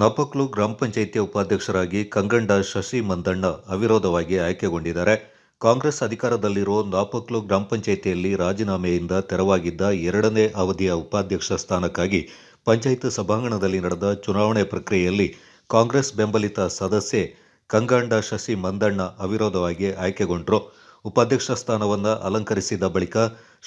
ನಾಪಕ್ಲು ಗ್ರಾಮ ಪಂಚಾಯಿತಿಯ ಉಪಾಧ್ಯಕ್ಷರಾಗಿ ಕಂಗಂಡ ಶಶಿ ಮಂದಣ್ಣ ಅವಿರೋಧವಾಗಿ ಆಯ್ಕೆಗೊಂಡಿದ್ದಾರೆ. ಕಾಂಗ್ರೆಸ್ ಅಧಿಕಾರದಲ್ಲಿರುವ ನಾಪಕ್ಲು ಗ್ರಾಮ ಪಂಚಾಯಿತಿಯಲ್ಲಿ ರಾಜೀನಾಮೆಯಿಂದ ತೆರವಾಗಿದ್ದ ಎರಡನೇ ಅವಧಿಯ ಉಪಾಧ್ಯಕ್ಷ ಸ್ಥಾನಕ್ಕಾಗಿ ಪಂಚಾಯತ್ ಸಭಾಂಗಣದಲ್ಲಿ ನಡೆದ ಚುನಾವಣೆ ಪ್ರಕ್ರಿಯೆಯಲ್ಲಿ ಕಾಂಗ್ರೆಸ್ ಬೆಂಬಲಿತ ಸದಸ್ಯೆ ಕಂಗಂಡ ಶಶಿ ಮಂದಣ್ಣ ಅವಿರೋಧವಾಗಿ ಆಯ್ಕೆಗೊಂಡರು. ಉಪಾಧ್ಯಕ್ಷ ಸ್ಥಾನವನ್ನು ಅಲಂಕರಿಸಿದ ಬಳಿಕ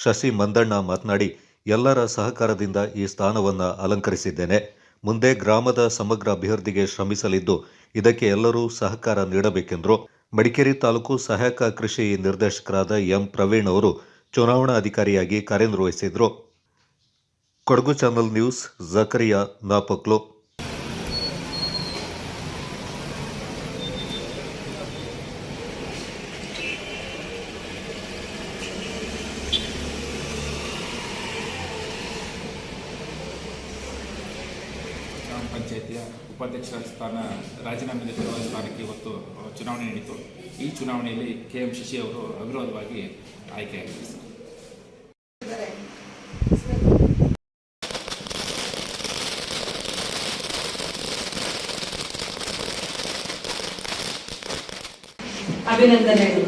ಶಶಿ ಮಂದಣ್ಣ ಮಾತನಾಡಿ, ಎಲ್ಲರ ಸಹಕಾರದಿಂದ ಈ ಸ್ಥಾನವನ್ನು ಅಲಂಕರಿಸಿದ್ದೇನೆ. ಮುಂದೆ ಗ್ರಾಮದ ಸಮಗ್ರ ಅಭಿವೃದ್ಧಿಗೆ ಶ್ರಮಿಸಲಿದ್ದು, ಇದಕ್ಕೆ ಎಲ್ಲರೂ ಸಹಕಾರ ನೀಡಬೇಕೆಂದರು. ಮಡಿಕೇರಿ ತಾಲೂಕು ಸಹಾಯಕ ಕೃಷಿ ನಿರ್ದೇಶಕರಾದ ಎಂ. ಪ್ರವೀಣ್ ಅವರು ಚುನಾವಣಾ ಅಧಿಕಾರಿಯಾಗಿ ಕಾರ್ಯನಿರ್ವಹಿಸಿದರು ಕೊಡಗು ಚಾನಲ್ ನ್ಯೂಸ್, ಜಕರಿಯಾ ನಾಪಕ್ಲು. ಗ್ರಾಮ ಪಂಚಾಯಿತಿಯ ಉಪಾಧ್ಯಕ್ಷ ಸ್ಥಾನ ರಾಜೀನಾಮೆ ನೀಡಿರುವ ಸ್ಥಾನಕ್ಕೆ ಇವತ್ತು ಚುನಾವಣೆ ನಡೀತು. ಈ ಚುನಾವಣೆಯಲ್ಲಿ ಕೆ ಎಂ ಶಶಿ ಅವರು ಅವಿರೋಧವಾಗಿ ಆಯ್ಕೆಯಾಗಿದ್ದಾರೆ ಸರ್. ಅಭಿನಂದನೆಗಳು.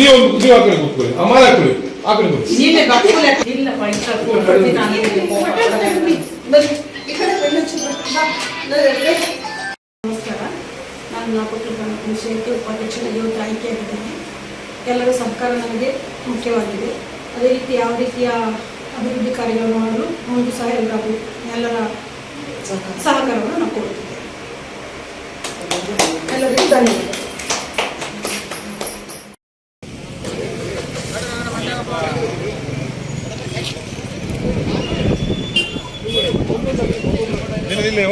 ನೀವು ನೀವು ಕಡೆ ಕೂತ್ಕೊಳ್ಳಿ. ಅಮ್ಮ ಆ ನಮಸ್ಕಾರ. ನಾನು ಗ್ರಾಮ ಪಂಚಾಯತಿ ಉಪಾಧ್ಯಕ್ಷರಾಗಿ ಇವತ್ತು ಆಯ್ಕೆಯಾಗಿದ್ದೇನೆ ಎಲ್ಲರ ಸಹಕಾರ ನನಗೆ ಮುಖ್ಯವಾಗಿದೆ. ಅದೇ ರೀತಿ ಯಾವ ರೀತಿಯ ಅಭಿವೃದ್ಧಿ ಕಾರ್ಯಗಳನ್ನು ಮಾಡಲು ಒಂದು ಸಹ ಎಲ್ಲರೂ ಎಲ್ಲರ ಸಹಕಾರವನ್ನು ನಾವು ಕೊಡ್ತಿದ್ದೇವೆ ಎಲ್ಲರಿಗೂ ಧನ್ಯವಾದ Dile,